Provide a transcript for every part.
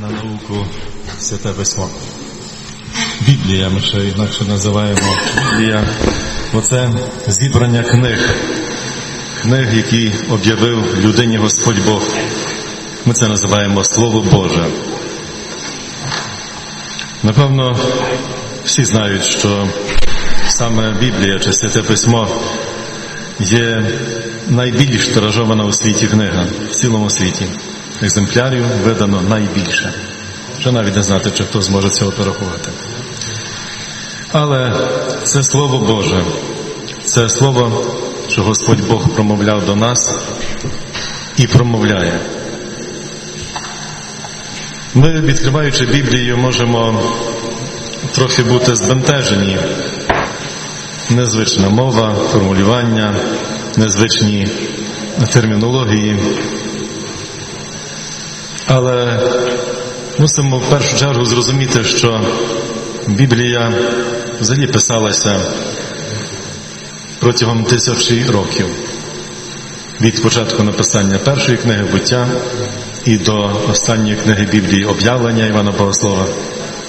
на науку Святе Письмо. Біблія, ми ще інакше називаємо Біблія. Оце зібрання книг. Книг, які об'явив людині Господь Бог. Ми це називаємо Слово Боже. Напевно, всі знають, що саме Біблія чи Святе Письмо є найбільш тиражована у світі книга в цілому світі. Екземплярів видано найбільше. Вже навіть не знати, чи хто зможе цього порахувати. Але це Слово Боже, це Слово, що Господь Бог промовляв до нас і промовляє. Ми, відкриваючи Біблію, можемо трохи бути збентежені. Незвична мова, формулювання, незвичні термінології. Але мусимо в першу чергу зрозуміти, що Біблія взагалі писалася протягом тисячі років. Від початку написання першої книги буття і до останньої книги Біблії об'явлення Івана Богослова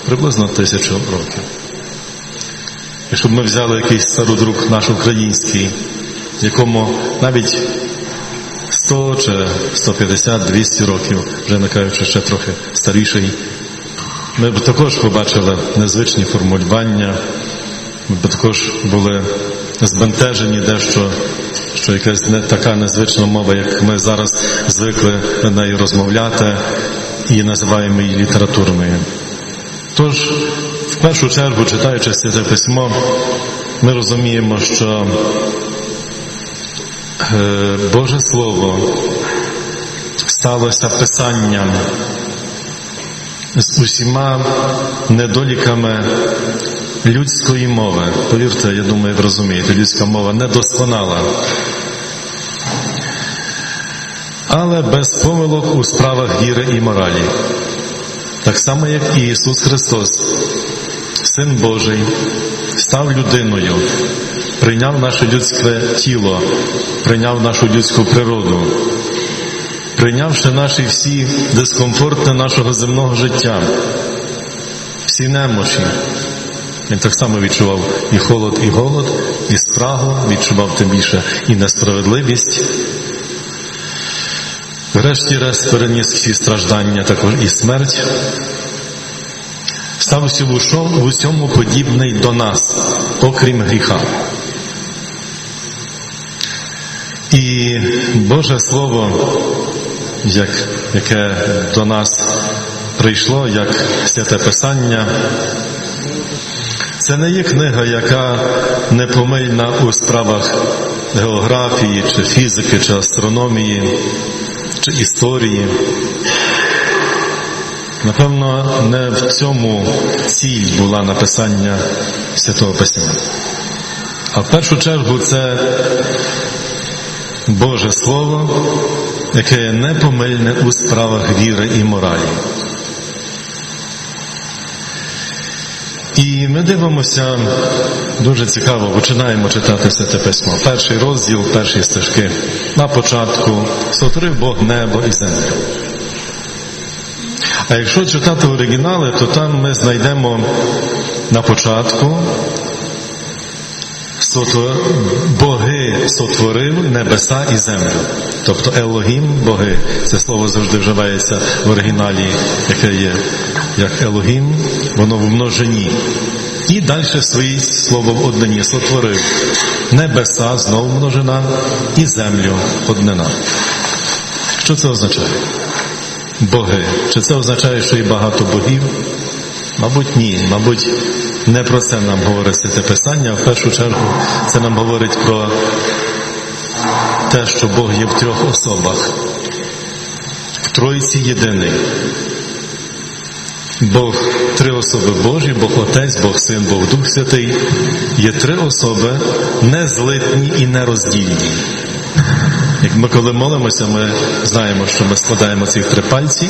приблизно тисячу років. Якщо б ми взяли якийсь стародрук наш український, якому навіть 100 чи 150, 200 років, вже не кажучи ще трохи старіший, ми б також побачили незвичні формулювання, ми б також були збентежені дещо, що якась не така незвична мова, як ми зараз звикли на неї розмовляти і називаємо її літературною. Тож, в першу чергу, читаючи це письмо, ми розуміємо, що Боже Слово сталося писанням з усіма недоліками людської мови. Повірте, я думаю, ви розумієте, людська мова недосконала. Але без помилок у справах віри і моралі. Так само, як і Ісус Христос, Син Божий, став людиною, прийняв наше людське тіло, прийняв нашу людську природу, прийнявши наші всі дискомфорти нашого земного життя, всі немочі. Він так само відчував і холод, і голод, і спрагу, відчував тим більше і несправедливість. Врешті-решт переніс всі страждання, також і смерть, стався в усьому подібний до нас, окрім гріха. І Боже Слово, як, яке до нас прийшло, як святе Писання, це не є книга, яка непомильна у справах географії, чи фізики, чи астрономії, чи історії. Напевно, не в цьому ціль була написання Святого Письма. А в першу чергу це Боже Слово, яке непомильне у справах віри і моралі. І ми дивимося дуже цікаво, починаємо читати Святе Письмо. Перший розділ, перші стежки. На початку сотворив Бог небо і землю. А якщо читати оригінали, то там ми знайдемо на початку боги сотворив небеса і землю. Тобто Елогім боги. Це слово завжди вживається в оригіналі, яке є як Елогім, воно в множині. І далі своє слово в однині сотворив небеса, знову множина, і землю однина. Що це означає? Боги. Чи це означає, що є багато богів? Мабуть, ні. Мабуть, не про це нам говорить це писання, а в першу чергу це нам говорить про те, що Бог є в трьох особах. В Троїці єдиний. Бог три особи Божі, Бог Отець, Бог Син, Бог Дух Святий. Є три особи незлитні і нероздільні. Як ми коли молимося, ми знаємо, що ми складаємо ці три пальці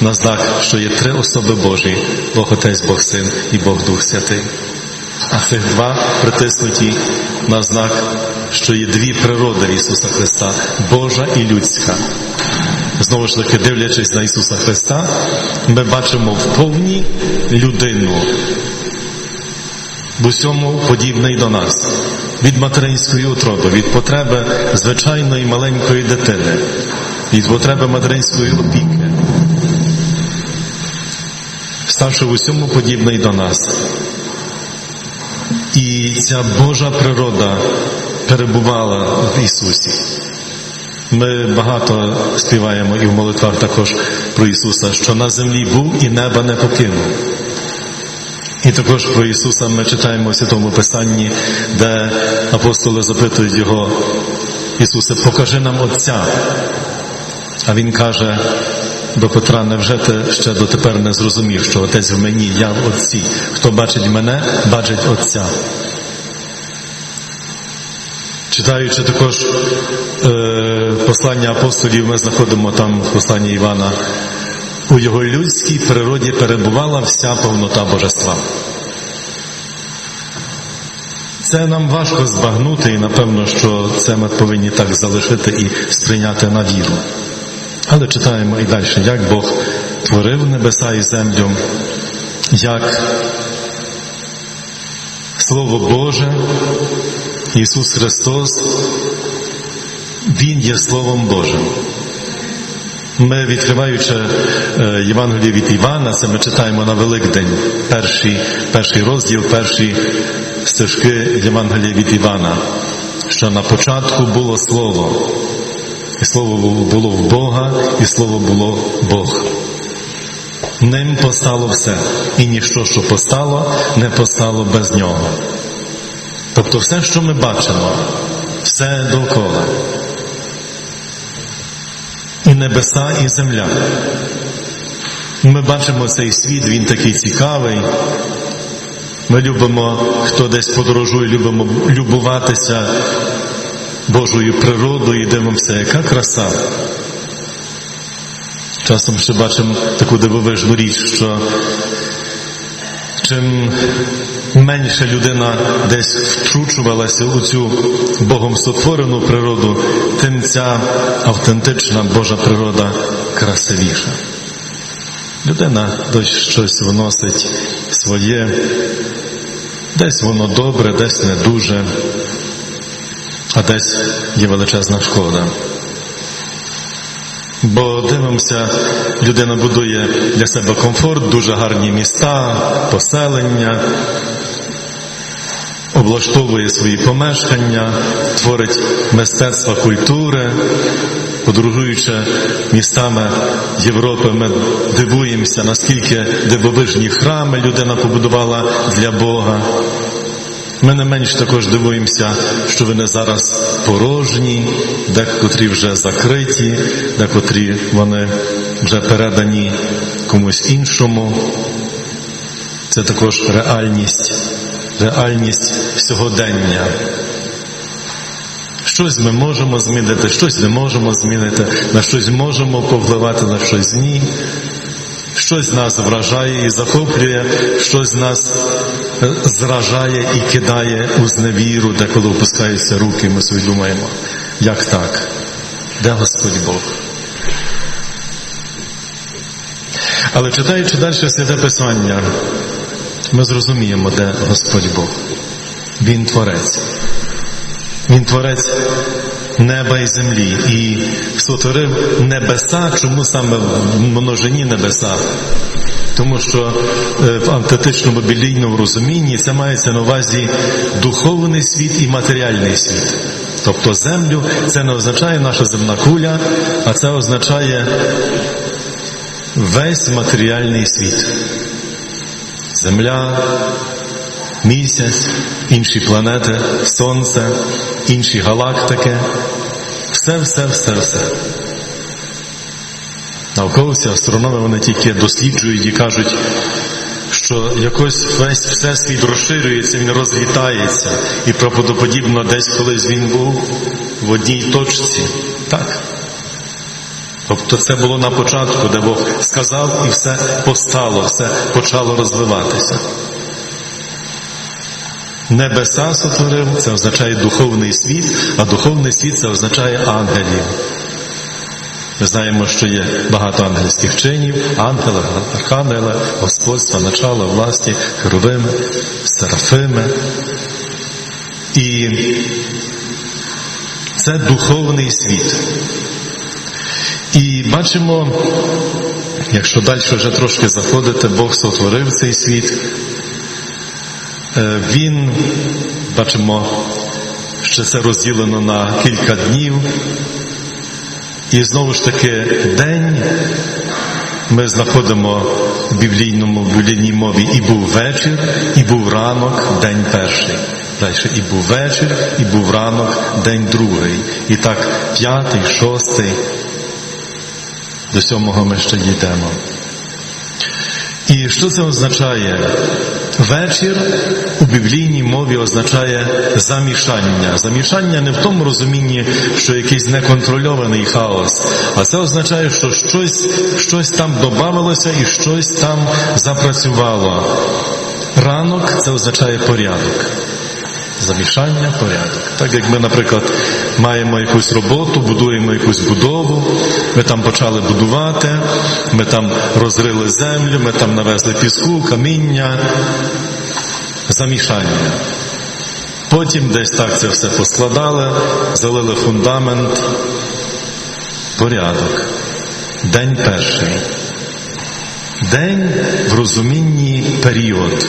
на знак, що є три особи Божі, Бог Отець, Бог Син і Бог Дух Святий. А цих два притиснуті на знак, що є дві природи Ісуса Христа Божа і людська. знову ж таки, дивлячись на Ісуса Христа, ми бачимо в повній людину, в усьому подібний до нас, від материнської утроби, від потреби звичайної маленької дитини, від потреби материнської опіки, ставши в усьому подібний до нас. І ця Божа природа перебувала в Ісусі. Ми багато співаємо і в молитвах також про Ісуса, що на землі був і неба не покинув. І також про Ісуса ми читаємо в Святому Писанні, де апостоли запитують Його, Ісусе, покажи нам Отця. А Він каже до Петра, невже ти ще дотепер не зрозумів, що Отець в мені, я в Отці. Хто бачить мене, бачить Отця. Читаючи також е, послання апостолів, ми знаходимо там в посланні Івана. У його людській природі перебувала вся повнота божества. Це нам важко збагнути, і напевно, що це ми повинні так залишити і сприйняти на віру. Але читаємо і далі, як Бог творив небеса і землю, як Слово Боже, Ісус Христос, Він є Словом Божим. Ми, відкриваючи е, Євангеліє від Івана, це ми читаємо на Великдень, перший, перший розділ, перші стежки Євангелія від Івана, що на початку було Слово, і Слово було в Бога, і Слово було Бог. Ним постало все, і ніщо, що постало, не постало без нього. Тобто все, що ми бачимо, все довкола. І небеса, і земля. Ми бачимо цей світ, він такий цікавий. Ми любимо, хто десь подорожує, любимо любуватися Божою природою і дивимося, яка краса. Часом ще бачимо таку дивовижну річ, що чим менше людина десь втручувалася у цю Богом сотворену природу, тим ця автентична Божа природа красивіша. Людина десь щось вносить своє, десь воно добре, десь не дуже, а десь є величезна шкода. Бо дивимося, людина будує для себе комфорт, дуже гарні міста, поселення, облаштовує свої помешкання, творить мистецтва культури, подорожуючи містами Європи, ми дивуємося, наскільки дивовижні храми людина побудувала для Бога. Ми не менш також дивуємося, що вони зараз порожні, декотрі вже закриті, декотрі вони вже передані комусь іншому. Це також реальність, реальність сьогодення. Щось ми можемо змінити, щось не можемо змінити, на щось можемо повпливати, на щось ні. Щось нас вражає і захоплює, щось нас зражає і кидає у зневіру, де коли опускаються руки, ми собі думаємо, як так? Де Господь Бог? Але читаючи далі святе Писання, ми зрозуміємо, де Господь Бог. Він творець. Він творець неба і землі і сотворив небеса, чому саме множині небеса? Тому що в антитичному біблійному розумінні це мається на увазі духовний світ і матеріальний світ. Тобто землю це не означає наша земна куля, а це означає весь матеріальний світ. Земля, місяць, інші планети, сонце, інші галактики. Все, все, все, все. Науковці, астрономи вони тільки досліджують і кажуть, що якось весь всесвіт розширюється, він розлітається, і правдоподібно десь колись він був в одній точці. Так. Тобто це було на початку, де Бог сказав і все постало, все почало розвиватися. Небеса сотворив, це означає духовний світ, а духовний світ це означає ангелів. Ми знаємо, що є багато ангельських чинів, ангела, архангела, господства, начала, власті, херовими, серафими. І це духовний світ. І бачимо, якщо далі вже трошки заходите, Бог сотворив цей світ. Е, Він, бачимо, що це розділено на кілька днів. І знову ж таки день ми знаходимо в біблійному в біблійній мові і був вечір, і був ранок, день перший. Далі і був вечір, і був ранок, день другий. І так п'ятий, шостий. До сьомого ми ще дійдемо. І що це означає? Вечір у біблійній мові означає замішання. Замішання не в тому розумінні, що якийсь неконтрольований хаос, а це означає, що щось, щось там додавалося і щось там запрацювало. Ранок це означає порядок. Замішання, порядок. Так як ми, наприклад, маємо якусь роботу, будуємо якусь будову, ми там почали будувати, ми там розрили землю, ми там навезли піску, каміння, замішання. Потім десь так це все поскладали, залили фундамент, порядок. День перший. День в розумінні період.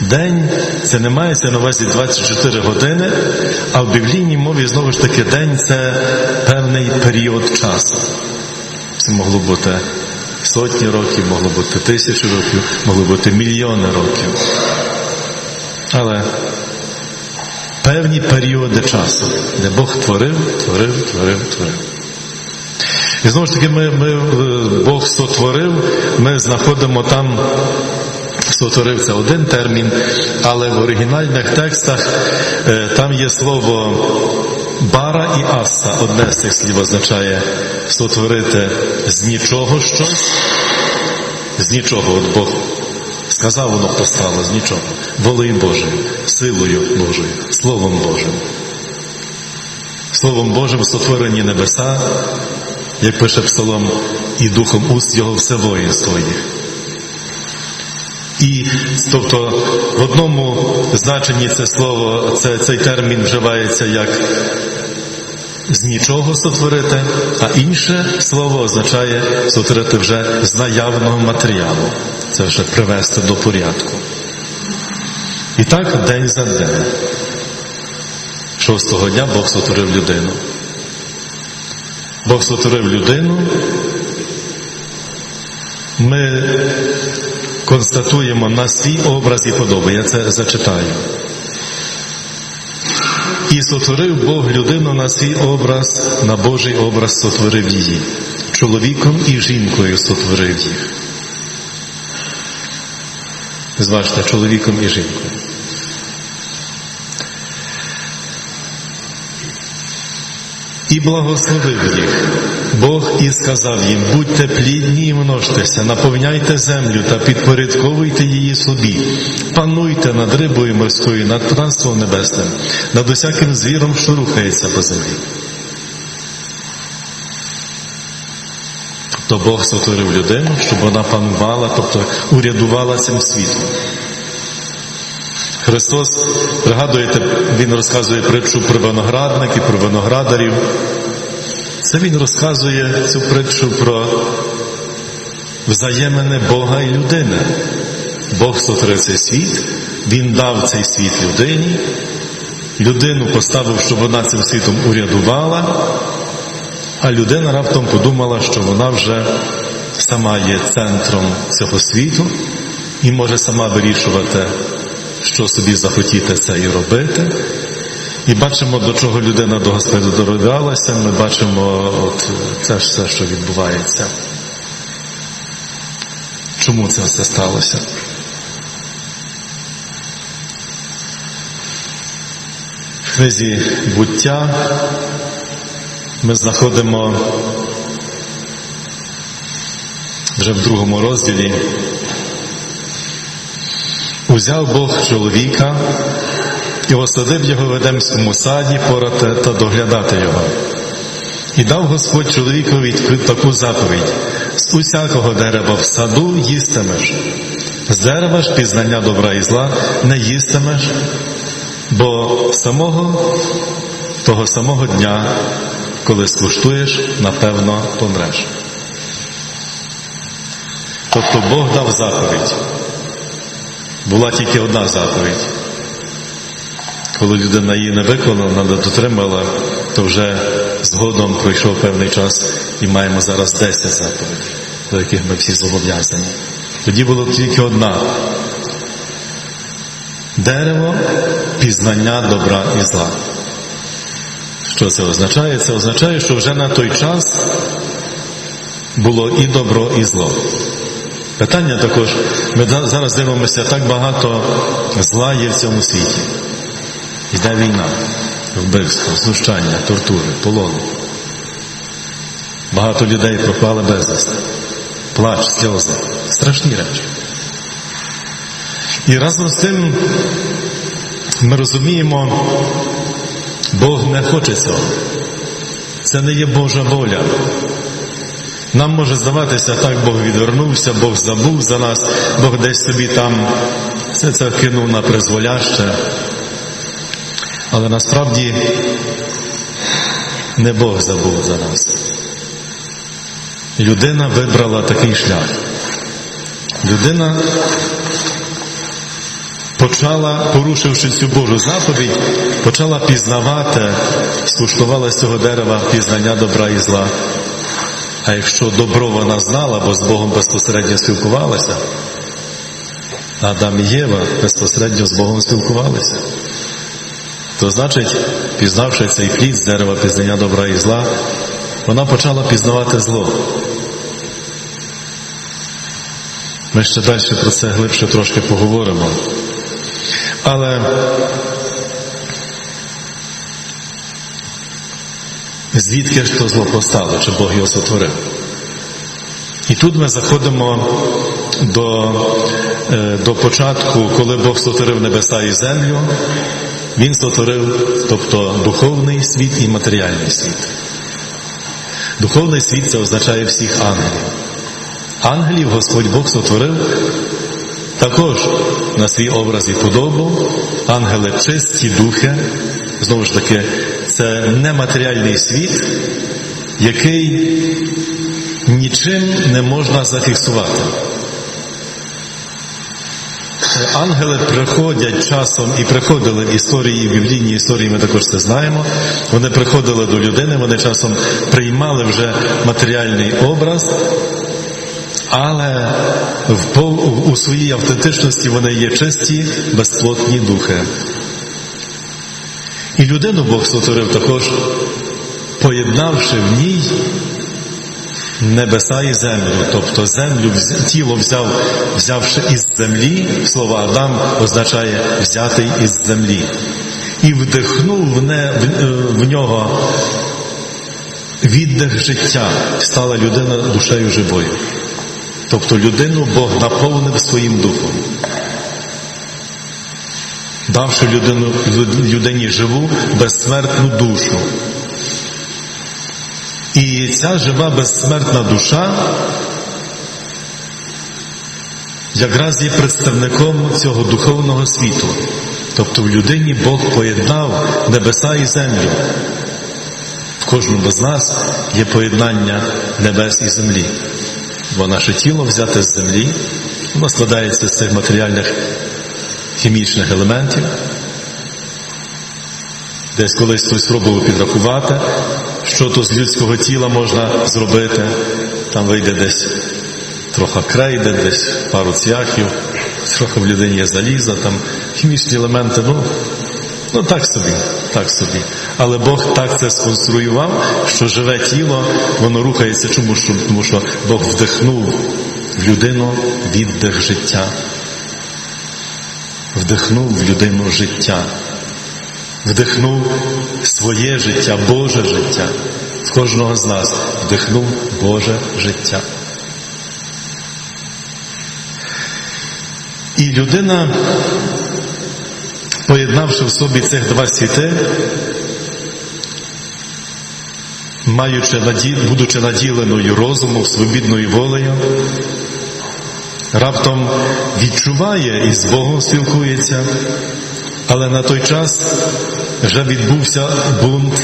День це не мається на увазі 24 години, а в біблійній мові знову ж таки день це певний період часу. Це могло бути сотні років, могло бути тисячі років, могло бути мільйони років. Але певні періоди часу, де Бог творив, творив, творив, творив. І знову ж таки, ми, ми, Бог сотворив, ми знаходимо там сотворив це один термін, але в оригінальних текстах е, там є слово бара і аса. Одне з цих слів означає сотворити з нічого щось, з нічого от Бог. Сказав воно постало з нічого, волею Божою, силою Божою, Словом Божим. Словом Божим сотворені небеса, як пише Псалом, і духом уст його все воїнство їх. І тобто в одному значенні це слово, це, цей термін вживається як з нічого сотворити, а інше слово означає сотворити вже з наявного матеріалу. Це вже привести до порядку. І так день за день. Шостого дня Бог сотворив людину. Бог сотворив людину. Ми констатуємо на свій образ і подобу. Я це зачитаю. І сотворив Бог людину на свій образ, на Божий образ сотворив її. Чоловіком і жінкою сотворив їх. Зважте, чоловіком і жінкою. І благословив їх. Бог і сказав їм: будьте плідні і множтеся, наповняйте землю та підпорядковуйте її собі, пануйте над рибою морською, над птанством небесним, над усяким звіром, що рухається по землі. То Бог сотворив людину, щоб вона панувала, тобто урядувала цим світом. Христос, пригадуєте, Він розказує притчу про виноградник і про виноградарів. Це Він розказує цю притчу про взаємини Бога і людини. Бог сотворив цей світ, Він дав цей світ людині, людину поставив, щоб вона цим світом урядувала, а людина раптом подумала, що вона вже сама є центром цього світу і може сама вирішувати що собі захотіти це і робити. І бачимо, до чого людина до Господа дородалася, ми бачимо от це все, що відбувається. Чому це все сталося? В книзі буття ми знаходимо вже в другому розділі Узяв Бог чоловіка і осадив його в Едемському саді порати та доглядати його. І дав Господь чоловікові таку заповідь: з усякого дерева в саду їстимеш, з дерева ж пізнання добра і зла не їстимеш, бо самого того самого дня, коли скуштуєш, напевно помреш. Тобто Бог дав заповідь. Була тільки одна заповідь. Коли людина її не виконала, не дотримала, то вже згодом пройшов певний час і маємо зараз 10 заповідей, до яких ми всі зобов'язані. Тоді було тільки одна. Дерево пізнання добра і зла. Що це означає? Це означає, що вже на той час було і добро, і зло. Питання також, ми зараз дивимося, так багато зла є в цьому світі. Йде війна, вбивство, знущання, тортури, полони. Багато людей пропали безвісти. Плач, сльози, страшні речі. І разом з тим ми розуміємо, Бог не хоче цього. Це не є Божа воля. Нам може здаватися, так Бог відвернувся, Бог забув за нас, Бог десь собі там все це кинув на призволяще. Але насправді не Бог забув за нас. Людина вибрала такий шлях. Людина почала, порушивши цю Божу заповідь, почала пізнавати, скуштувала з цього дерева пізнання добра і зла. А якщо добро вона знала, бо з Богом безпосередньо спілкувалася, Адам і Єва безпосередньо з Богом спілкувалися, то значить, пізнавши цей плід з дерева пізнання добра і зла, вона почала пізнавати зло. Ми ще далі про це глибше трошки поговоримо. Але звідки ж то зло постало, чи Бог його сотворив? І тут ми заходимо до, е, до початку, коли Бог сотворив небеса і землю, Він сотворив, тобто духовний світ і матеріальний світ. Духовний світ це означає всіх ангелів. Ангелів Господь Бог сотворив також на свій образ і подобу, ангели чисті духи, знову ж таки, це нематеріальний світ, який нічим не можна зафіксувати. Ангели приходять часом і приходили в історії, в біблійній історії, ми також це знаємо. Вони приходили до людини, вони часом приймали вже матеріальний образ, але в, у своїй автентичності вони є чисті, безплотні духи. І людину Бог сотворив також, поєднавши в ній небеса і землю, тобто землю тіло взяв, взявши із землі, слово Адам означає взятий із землі, і вдихнув в, не, в, в нього віддих життя, стала людина душею живою. Тобто людину Бог наповнив своїм духом, давши людину, людині живу безсмертну душу. І ця жива безсмертна душа якраз є представником цього духовного світу. Тобто в людині Бог поєднав небеса і землю. В кожному з нас є поєднання небес і землі. Бо наше тіло взяте з землі, воно складається з цих матеріальних хімічних елементів. Десь колись хтось спробував підрахувати, що то з людського тіла можна зробити. Там вийде десь трохи крейди, десь пару цвяхів, трохи в людині є заліза, там хімічні елементи, ну, ну так собі, так собі. Але Бог так це сконструював, що живе тіло, воно рухається, чому тому що Бог вдихнув в людину віддих життя. Вдихнув в людину життя вдихнув своє життя, Боже життя. В кожного з нас вдихнув Боже життя. І людина, поєднавши в собі цих два світи, маючи будучи наділеною розумом, свобідною волею, раптом відчуває і з Богом спілкується, але на той час вже відбувся бунт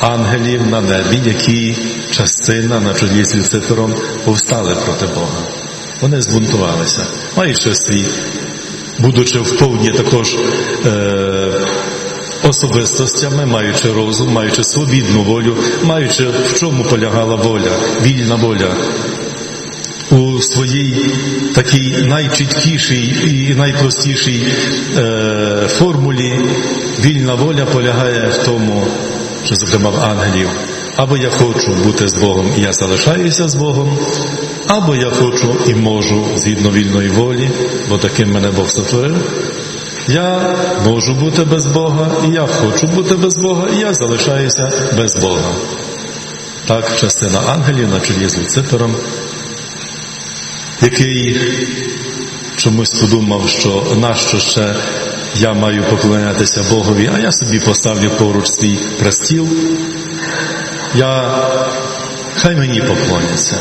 ангелів на небі, які частина на чолі з Люцифером повстали проти Бога. Вони збунтувалися, маючи свій, будучи вповні також е, особистостями, маючи розум, маючи свобідну волю, маючи в чому полягала воля, вільна воля. У своїй такій найчіткішій і найпростішій е, формулі вільна воля полягає в тому, що, зокрема, в ангелів, або я хочу бути з Богом і я залишаюся з Богом, або я хочу і можу згідно вільної волі, бо таким мене Бог сотворив. Я можу бути без Бога, і я хочу бути без Бога, і я залишаюся без Бога. Так, частина ангелів на чолі з Люцифером, який чомусь подумав, що нащо ще я маю поклонятися Богові, а я собі поставлю поруч свій престіл, я хай мені поклоняться.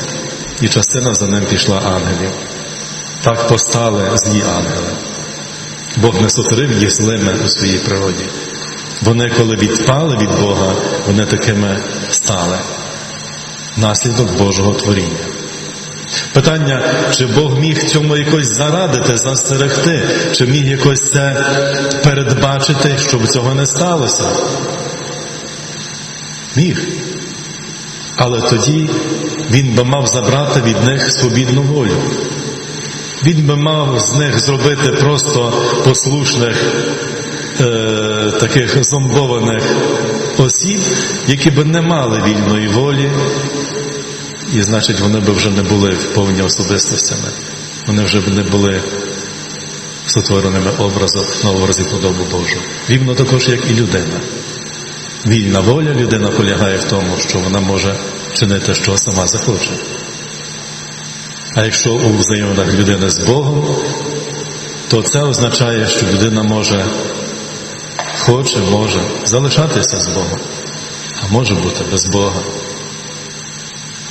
І частина за ним пішла ангелів. Так постали злі ангели. Бог не сотворив їх злими у своїй природі. Вони, коли відпали від Бога, вони такими стали. Наслідок Божого творіння. Питання, чи Бог міг цьому якось зарадити, застерегти, чи міг якось це передбачити, щоб цього не сталося? Міг. Але тоді він би мав забрати від них свобідну волю. Він би мав з них зробити просто послушних, е, таких зомбованих осіб, які би не мали вільної волі, і значить вони б вже не були повні особистостями. Вони вже б не були сотвореними образом на образі подобу Божу. Рівно також, як і людина. Вільна воля людина полягає в тому, що вона може чинити, що сама захоче. А якщо у взаєминах людини з Богом, то це означає, що людина може, хоче, може залишатися з Богом, а може бути без Бога.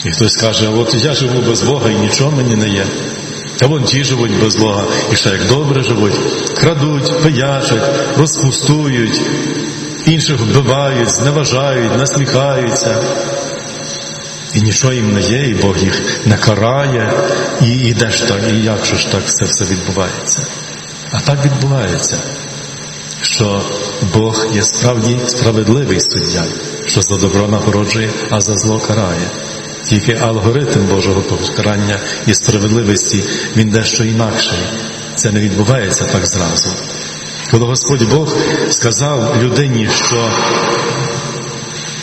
І хтось каже, а от я живу без Бога і нічого мені не є. Та вон ті живуть без Бога, і ще як добре живуть, крадуть, пиячать, розпустують, інших вбивають, зневажають, насміхаються. І нічого їм не є, і Бог їх не карає, і, і де ж так, і як же ж так це все відбувається? А так відбувається, що Бог є справді справедливий суддя, що за добро нагороджує, а за зло карає. Тільки алгоритм Божого покарання і справедливості він дещо інакший. Це не відбувається так зразу. Коли Господь Бог сказав людині, що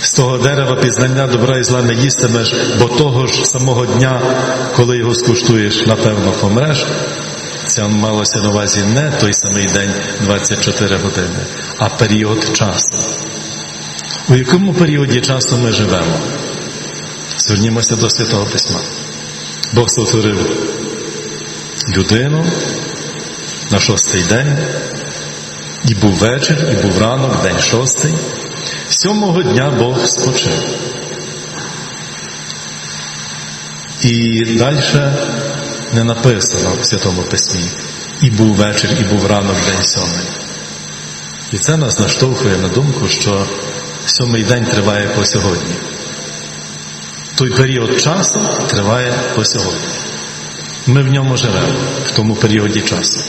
з того дерева пізнання добра і зла не їстимеш, бо того ж самого дня, коли його скуштуєш, напевно помреш. Це малося на увазі не той самий день 24 години, а період часу. У якому періоді часу ми живемо? Звернімося до Святого Письма. Бог сотворив людину на шостий день, і був вечір, і був ранок, день шостий. Сьомого дня Бог спочив. І далі не написано в Святому Письмі. І був вечір, і був ранок, день сьомий. І це нас наштовхує на думку, що сьомий день триває по сьогодні. Той період часу триває по сьогодні. Ми в ньому живемо, в тому періоді часу.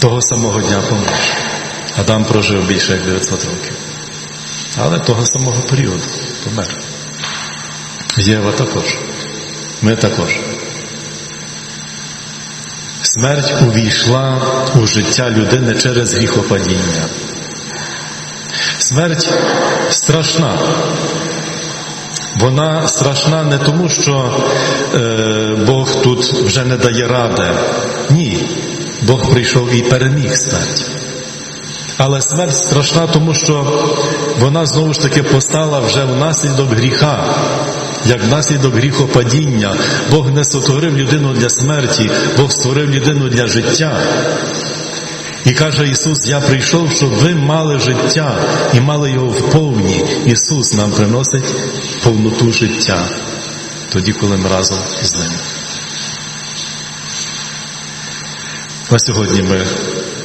Того самого дня помер. Адам прожив більше як 900 років. Але того самого періоду помер. Єва також. Ми також. Смерть увійшла у життя людини через гріхопадіння. Смерть страшна. Вона страшна не тому, що е, Бог тут вже не дає ради. Ні. Бог прийшов і переміг смерть. Але смерть страшна, тому що вона знову ж таки постала вже внаслідок гріха, як внаслідок гріхопадіння. Бог не сотворив людину для смерті, Бог створив людину для життя. І каже Ісус, я прийшов, щоб ви мали життя і мали його вповні. Ісус нам приносить повноту життя, тоді, коли ми разом з ним. На сьогодні ми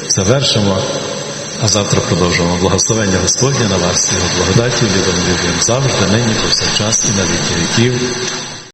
завершимо, а завтра продовжимо. Благословення Господня на вас, Його благодаті, відомим завжди, нині, повсякчас і на віки віків.